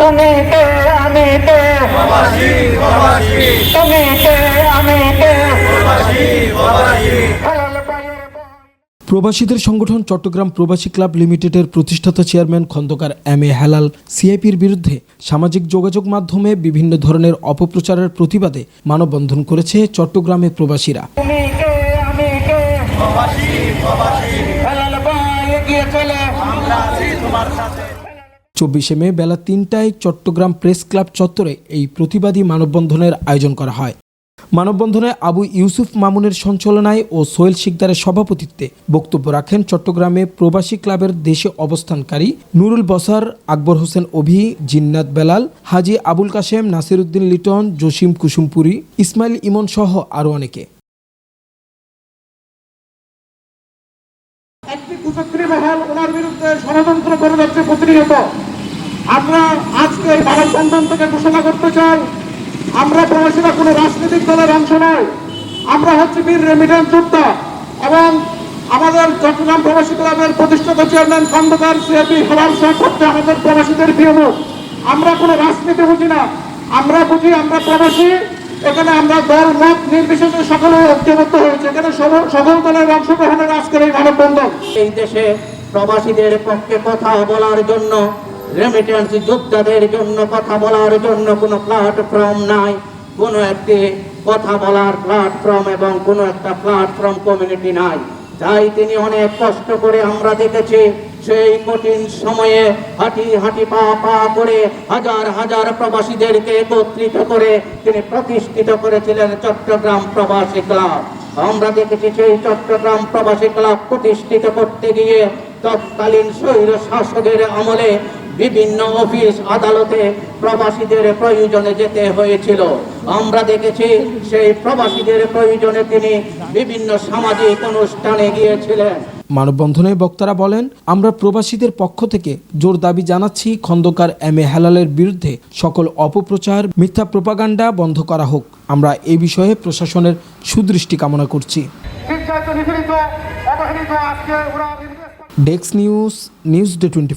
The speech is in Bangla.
তুমি কে আমি কে? প্রবাসী প্রবাসী তুমি কে আমি কে? প্রবাসীদের সংগঠন চট্টগ্রাম প্রবাসী ক্লাব লিমিটেডের প্রতিষ্ঠাতা chairman Khandaker M A Helal সিআইপির বিরুদ্ধে সামাজিক যোগাযোগ মাধ্যমে বিভিন্ন ধরনের অপপ্রচারের প্রতিবাদে মানববন্ধন করেছে চট্টগ্রামে প্রবাসীরা। তুমি কে আমি কে? প্রবাসী প্রবাসী হালাল পায়ে এগিয়ে চলে। চব্বিশে মে বেলা তিনটায় চট্টগ্রাম প্রেস ক্লাব চত্বরে এই প্রতিবাদী মানববন্ধনের আয়োজন করা হয়। মানববন্ধনে আবু ইউসুফ মামুনের সঞ্চালনায় ও সোহেল শিকদারের সভাপতিত্বে বক্তব্য রাখেন চট্টগ্রামে প্রবাসী ক্লাবের দেশে অবস্থানকারী নুরুল বসার, আকবর হোসেন অভি, জিন্নাত বেলাল, হাজি আবুল কাশেম, নাসিরুদ্দিন লিটন, জসিম কুসুমপুরি, ইসমাইল ইমন সহ আরও অনেকে। একটি মহল ওনার বিরুদ্ধে ষড়যন্ত্র করে যাচ্ছে প্রতিনিয়ত। এই মানববন্ধন থেকে ঘোষণা করতে চাই। আমরা প্রবাসীরা কোনো রাজনৈতিক দলের অংশ নয়। আমরা হচ্ছে বীর রেমিডেন্স যোদ্ধা এবং আমাদের চট্টগ্রাম প্রবাসী ক্লাবের প্রতিষ্ঠাতা চেয়ারম্যান খন্দকার সিএপি হেলাল শেখ আমাদের প্রবাসীদের প্রিয় মুখ আমরা কোনো রাজনীতি বুঝি না। আমরা বুঝি আমরা প্রবাসী। এখানে আমরা দল, মত নির্বিশেষে সকলে ঐক্যবদ্ধ হয়েছে। এখানে সকল দলের অংশগ্রহণের আজকের এই মানববন্ধন। এই দেশে প্রবাসীদের পক্ষে কথা বলার জন্য রেমিটেন্স যোদ্ধাদের জন্য কথা বলার জন্য কোনো প্ল্যাটফর্ম নাই। কোনো একটি কথা বলার প্ল্যাটফর্ম এবং কোনো একটা প্ল্যাটফর্ম কমিউনিটি নাই। তাই তিনি অনেক কষ্ট করে আমরা দেখেছি, সেই কঠিন সময়ে হাঁটি হাঁটি পা পা করে হাজার হাজার প্রবাসীদেরকে একত্রিত করে তিনি প্রতিষ্ঠিত করেছিলেন চট্টগ্রাম প্রবাসী ক্লাব। আমরা দেখেছি সেই চট্টগ্রাম প্রবাসী ক্লাব প্রতিষ্ঠিত করতে গিয়ে তৎকালীন স্বৈর শাসকের আমলে বিভিন্ন অফিস আদালতে প্রবাসীদের প্রয়োজনে যেতে হয়েছিল। আমরা দেখেছি সেই প্রবাসীদের প্রয়োজনে তিনি বিভিন্ন সামাজিক অনুষ্ঠানে গিয়েছিলেন। মানববন্ধনে বক্তারা বলেন আমরা প্রবাসীদের পক্ষ থেকে জোর দাবি জানাচ্ছি খন্দকার এম এ হেলালের বিরুদ্ধে সকল অপপ্রচার মিথ্যা প্রপাগান্ডা বন্ধ করা হোক। আমরা এ বিষয়ে প্রশাসনের সুদৃষ্টি কামনা করছি। Desk news news day twenty